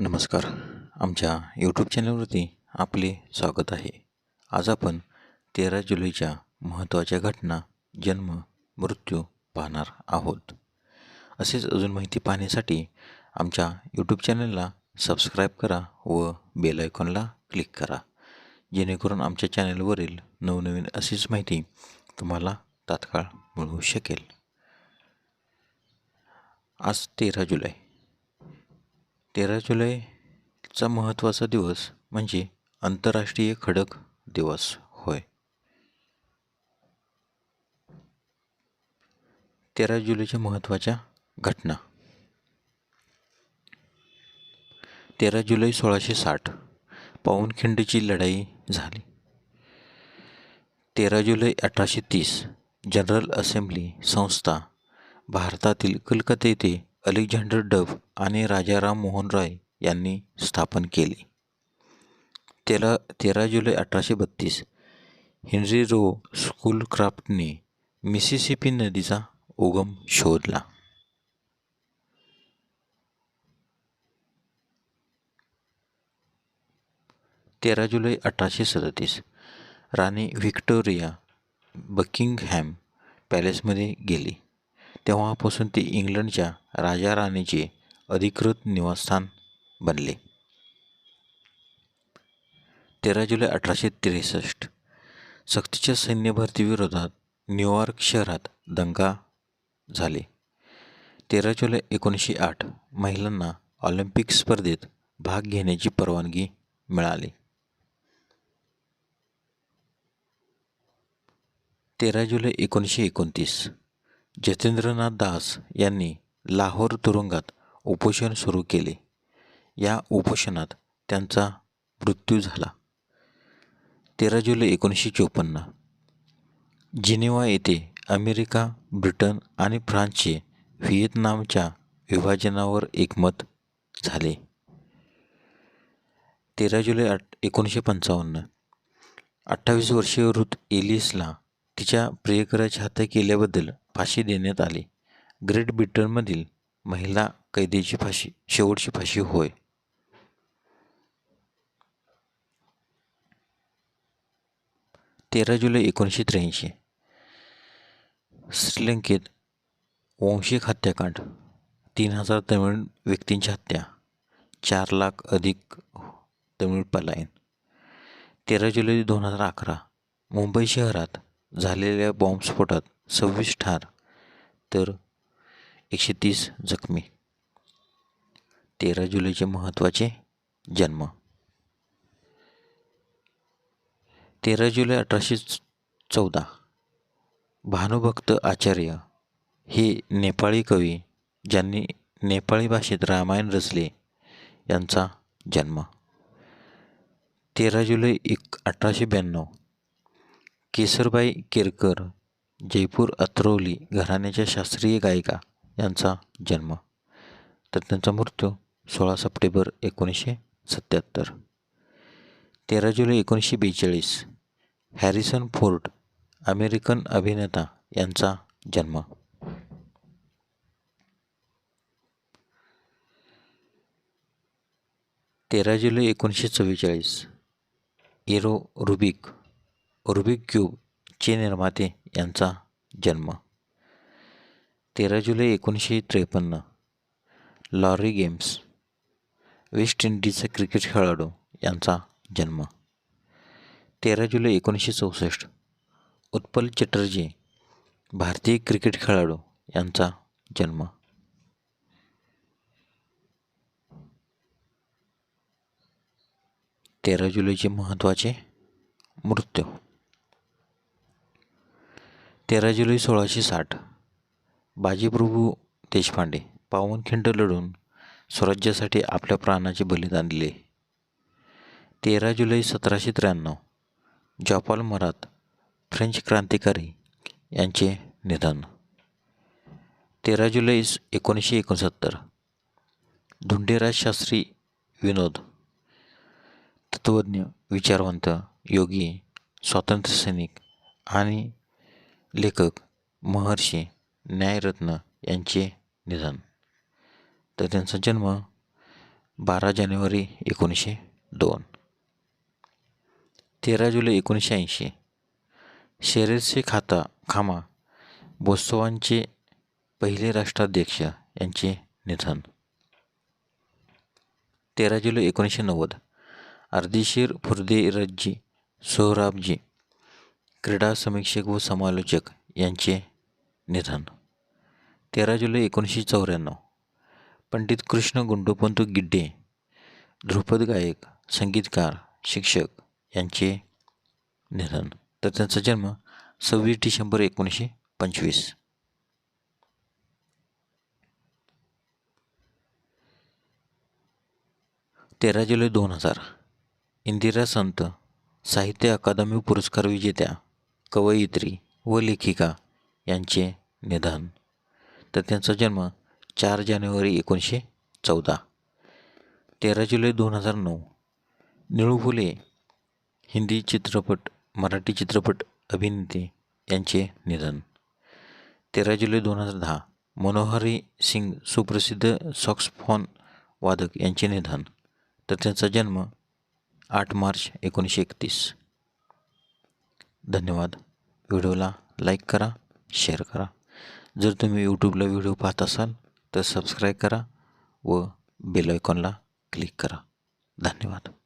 नमस्कार. आमच्या यूट्यूब चॅनलवरती आपले स्वागत आहे. आज आपण तेरा जुलैच्या महत्त्वाच्या घटना जन्म मृत्यू पाहणार आहोत. असेच अजून माहिती पाहण्यासाठी आमच्या यूट्यूब चॅनलला सबस्क्राईब करा व बेल आयकॉनला क्लिक करा. जेणेकरून आमच्या चॅनलवरील नवनवीन अशीच माहिती तुम्हाला तात्काळ मिळू शकेल. आज तेरा जुलै. तेरा जुलैचा महत्त्वाचा दिवस म्हणजे आंतरराष्ट्रीय खडक दिवस. होय. तेरा जुलैच्या महत्त्वाच्या घटना. तेरा जुलै सोळाशे साठ पाऊनखिंडीची लढाई झाली. तेरा जुलै अठराशे तीस जनरल असेंब्ली संस्था भारतातील कलकत्ता येथे अलेक्झांडर डब आणि राजाराम मोहन रॉय यांनी स्थापन केली. तेरा तेरा जुलै अठराशे बत्तीस हेनरी रो स्कूलक्राफ्टने मिसिसिपी नदीचा उगम शोधला. तेरा जुलै अठराशे सदतीस राणी व्हिक्टोरिया बकिंगहॅम पॅलेसमध्ये गेली. तेव्हापासून ते इंग्लंडच्या राजा राणीचे अधिकृत निवासस्थान बनले. तेरा जुलै अठराशे त्रेसष्ट सक्तीच्या सैन्य भरतीविरोधात न्यूयॉर्क शहरात दंगा झाले. तेरा जुलै एकोणीसशे आठ महिलांना ऑलिम्पिक स्पर्धेत भाग घेण्याची परवानगी मिळाली. तेरा जुलै एकोणीसशे एकोणतीस जतेंद्रनाथ दास यांनी लाहोर तुरुंगात उपोषण सुरू केले. या उपोषणात त्यांचा मृत्यू झाला. तेरा जुलै एकोणीसशे चोपन्न. जिनेवा येथे अमेरिका ब्रिटन आणि फ्रान्सचे व्हिएतनामच्या विभाजनावर एकमत झाले. तेरा जुलै आठ एकोणीसशे पंचावन्न. अठ्ठावीस वर्षीय ऋत एलिसला तिच्या प्रियकराची हत्या केल्याबद्दल फाशी देण्यात आली. ग्रेट ब्रिटनमधील महिला कैदीची फाशी शेवटची फाशी होय. तेरा जुलै एकोणीसशे त्र्याऐंशी. श्रीलंकेत वंशिक हत्याकांड तीन हजार तमिळ व्यक्तींची हत्या चार लाख अधिक तमिळ पलायन. तेरा जुलै दोन हजार अकरा मुंबई शहरात झालेल्या बॉम्बस्फोटात सव्वीस ठार तर एकशे तीस जखमी. तेरा जुलैचे महत्त्वाचे जन्म. तेरा जुलै अठराशे चौदा भानुभक्त आचार्य हे नेपाळी कवी ज्यांनी नेपाळी भाषेत रामायण रचले यांचा जन्म. तेरा जुलै एक अठराशे ब्याण्णव केसरबाई केरकर जयपूर अत्रौली घराण्याच्या शास्त्रीय गायिका यांचा जन्म. तर त्यांचा मृत्यू सोळा सप्टेंबर एकोणीसशे सत्याहत्तर. तेरा जुलै एकोणीसशे बेचाळीस हॅरिसन फोर्ड अमेरिकन अभिनेता यांचा जन्म. तेरा जुलै एकोणीसशे चव्वेचाळीस एरो रुबिक रुबिक क्यूबचे निर्माते यांचा जन्म. तेरा जुलै एकोणीसशे त्रेपन्न. लॉरी गेम्स वेस्ट इंडिजचा क्रिकेट खेळाडू यांचा जन्म. तेरा जुलै एकोणीसशे चौसष्ट. उत्पल चटर्जी भारतीय क्रिकेट खेळाडू यांचा जन्म. तेरा जुलैचे महत्त्वाचे मृत्यू. तेरा जुलै सोळाशे साठ. बाजीप्रभू देशपांडे पावनखिंड लढून स्वराज्यासाठी आपल्या प्राणाचे बलिदान दिले. तेरा जुलै सतराशे त्र्याण्णव जॉपाल मरात फ्रेंच क्रांतिकारी यांचे निधन. तेरा जुलै एकोणीसशे एकोणसत्तर धुंडेराज शास्त्री विनोद. तत्त्वज्ञ विचारवंत योगी स्वातंत्र्यसैनिक आणि लेखक महर्षी न्यायरत्न यांचे निधन. तर त्यांचा जन्म बारा जानेवारी एकोणीसशे दोन. तेरा जुलै एकोणीसशे ऐंशी. शेरेसे खाता खामा बोत्सवांचे पहिले राष्ट्राध्यक्ष यांचे निधन. तेरा जुलै एकोणीसशे नव्वद. अर्दिशीर फुर्दे रज्जी सोहराबजी क्रीडा समीक्षक व समालोचक यांचे निधन. तेरा जुलै एकोणीसशे चौऱ्याण्णव. पंडित कृष्ण गुंडोपंत गिड्डे ध्रुपद गायक संगीतकार शिक्षक यांचे निधन. तर त्यांचा जन्म सव्वीस डिसेंबर एकोणीसशे पंचवीस. तेरा जुलै दोन हजार. इंदिरा संत साहित्य अकादमी पुरस्कार विजेत्या कवयित्री व लेखिका यांचे निधन. तर त्यांचा जन्म चार जानेवारी एकोणीसशे चौदा. तेरा जुलै दोन हजार नऊ. निळू फुले हिंदी चित्रपट मराठी चित्रपट अभिनेते यांचे निधन. तेरा जुलै दोन हजार दहा. मनोहरी सिंग सुप्रसिद्ध सॉक्सफॉन वादक यांचे निधन. तर त्यांचा जन्म आठ मार्च एकोणीसशे एकतीस. धन्यवाद. व्हिडिओला लाईक करा शेअर करा. जर तुम्ही यूट्यूबला व्हिडिओ पाहत असाल तर सबस्क्राईब करा व बेल आयकॉनला क्लिक करा. धन्यवाद.